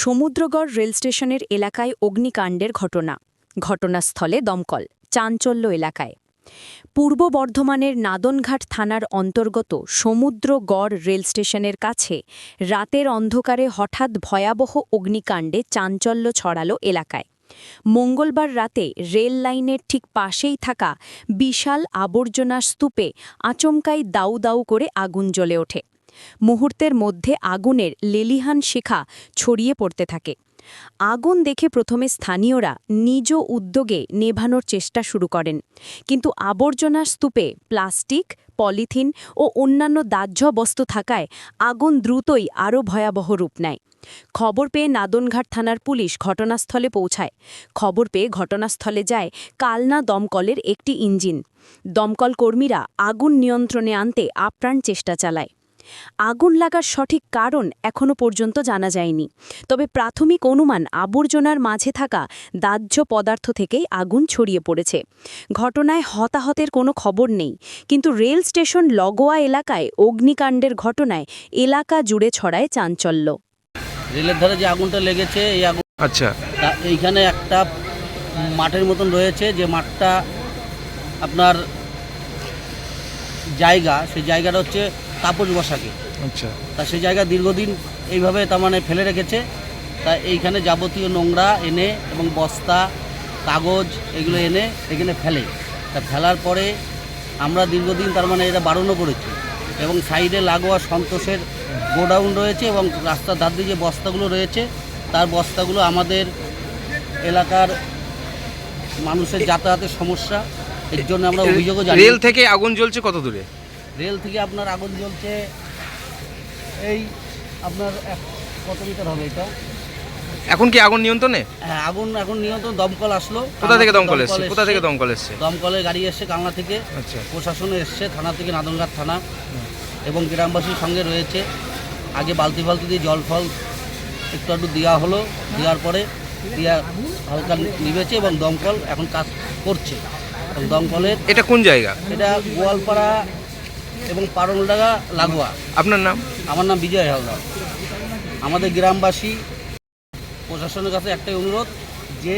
Samudragarh rail স্টেশনের এলাকায় অগ্নিকাণ্ডের ঘটনা। ঘটনাস্থলে দমকল, চাঞ্চল্য এলাকায়। পূর্ব বর্ধমানের নাদনঘাট থানার অন্তর্গত সমুদ্রগড় রেল স্টেশনের কাছে রাতের অন্ধকারে হঠাৎ ভয়াবহ অগ্নিকাণ্ডে চাঞ্চল্য ছড়ালো এলাকায়। মঙ্গলবার রাতে রেল লাইনের ঠিক পাশেই থাকা বিশাল আবর্জনা স্তূপে আচমকাই দাউ দাউ করে আগুন জ্বলে ওঠে। মুহূর্তের মধ্যে আগুনের লেলিহান শিখা ছড়িয়ে পড়তে থাকে। আগুন দেখে প্রথমে স্থানীয়রা নিজ উদ্যোগে নেভানোর চেষ্টা শুরু করেন। কিন্তু আবর্জনা স্তূপে প্লাস্টিক, পলিথিন ও অন্যান্য দাহ্য বস্তু থাকায় আগুন দ্রুতই আরও ভয়াবহ রূপ নেয়। খবর পেয়ে নাদনঘাট থানার পুলিশ ঘটনাস্থলে পৌঁছায়। খবর পেয়ে ঘটনাস্থলে যায় কালনা দমকলের একটি ইঞ্জিন। দমকল কর্মীরা আগুন নিয়ন্ত্রণে আনতে আপ্রাণ চেষ্টা চালায়। আগুন লাগার সঠিক কারণ এখনও পর্যন্ত জানা যায়নি। তবে প্রাথমিক অনুমান আবর্জনার মাঝে থাকা দাহ্য পদার্থ থেকেই আগুন ছড়িয়ে পড়েছে। ঘটনায় হতাহতের কোনো খবর নেই কিন্তু রেল স্টেশন লগোয়া এলাকায় অগ্নিকাণ্ডের ঘটনায় এলাকা জুড়ে ছড়ায় চাঞ্চল্য। রেলের ধারে যে আগুনটা লেগেছে এই আগুন আচ্ছা। এইখানে একটা মাঠের মতন রয়েছে যে মাঠটা আপনার জায়গা সেই জায়গাটা হচ্ছে তাপস বসাকে। আচ্ছা। তা সেই জায়গা দীর্ঘদিন এইভাবে তার মানে ফেলে রেখেছে। তা এইখানে যাবতীয় নোংরা এনে এবং বস্তা কাগজ এগুলো এনে এখানে ফেলে। তা ফেলার পরে আমরা দীর্ঘদিন তার মানে এটা বারণও করেছি এবং সাইডে লাগোয়া সন্তোষের গোডাউন রয়েছে এবং রাস্তার ধার দিয়ে যে বস্তাগুলো রয়েছে তার বস্তাগুলো আমাদের এলাকার মানুষের যাতায়াতের সমস্যা এর জন্য আমরা অভিযোগও জানি। রেল থেকে আগুন জ্বলছে কত দূরে? রেল থেকে আপনার আগুন জ্বলছে এই আপনার কত মিটার হবে এটা? এখন কি আগুন নিয়ন্ত্রণে? হ্যাঁ আগুন এখন নিয়ন্ত্রণ দমকল আসলো। কোথা থেকে দমকল এসছে? কোথা থেকে দমকল এসছে? দমকলের গাড়ি এসছে কালনা থেকে। আচ্ছা। প্রশাসন এসছে থানা থেকে নাদনঘাট থানা। এবং গ্রামবাসীর সঙ্গে রয়েছে। আগে বালতি ফালতি দিয়ে জল ফল একটু একটু দেওয়া হলো। দেওয়ার পরে দিয়া হালকা নিবেছে এবং দমকল এখন কাজ করছে। দমকলের। এটা কোন জায়গা? এটা গোয়ালপাড়া এবং পারলডাঙ্গা লাগোয়া। আপনার নাম? আমার নাম বিজয় হালদার। আমাদের গ্রামবাসী প্রশাসনের কাছে একটাই অনুরোধ যে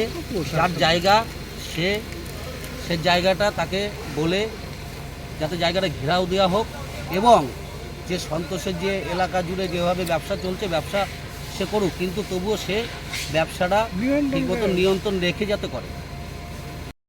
যার জায়গা সে সে জায়গাটা তাকে বলে যাতে জায়গাটা ঘেরাও দেওয়া হোক এবং যে সন্তোষের যে এলাকা জুড়ে যেভাবে ব্যবসা চলছে ব্যবসা সে করুক কিন্তু তবুও সে ব্যবসাটা ঠিকমতো নিয়ন্ত্রণ রেখে যাতে করে।